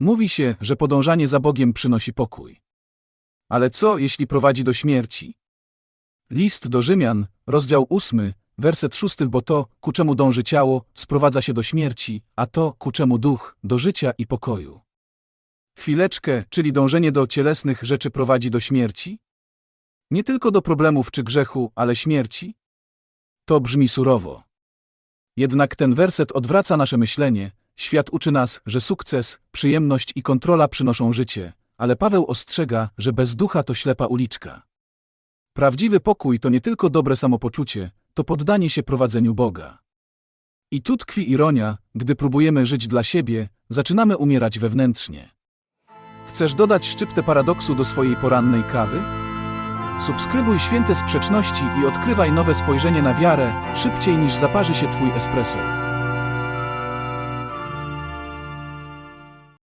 Mówi się, że podążanie za Bogiem przynosi pokój. Ale co, jeśli prowadzi do śmierci? List do Rzymian, rozdział 8, werset 6, bo to, ku czemu dąży ciało, sprowadza się do śmierci, a to, ku czemu duch, do życia i pokoju. Chwileczkę, czyli dążenie do cielesnych rzeczy prowadzi do śmierci? Nie tylko do problemów czy grzechu, ale śmierci? To brzmi surowo. Jednak ten werset odwraca nasze myślenie. Świat uczy nas, że sukces, przyjemność i kontrola przynoszą życie, ale Paweł ostrzega, że bez ducha to ślepa uliczka. Prawdziwy pokój to nie tylko dobre samopoczucie, to poddanie się prowadzeniu Boga. I tu tkwi ironia, gdy próbujemy żyć dla siebie, zaczynamy umierać wewnętrznie. Chcesz dodać szczyptę paradoksu do swojej porannej kawy? Subskrybuj Święte Sprzeczności i odkrywaj nowe spojrzenie na wiarę szybciej niż zaparzy się Twój espresso.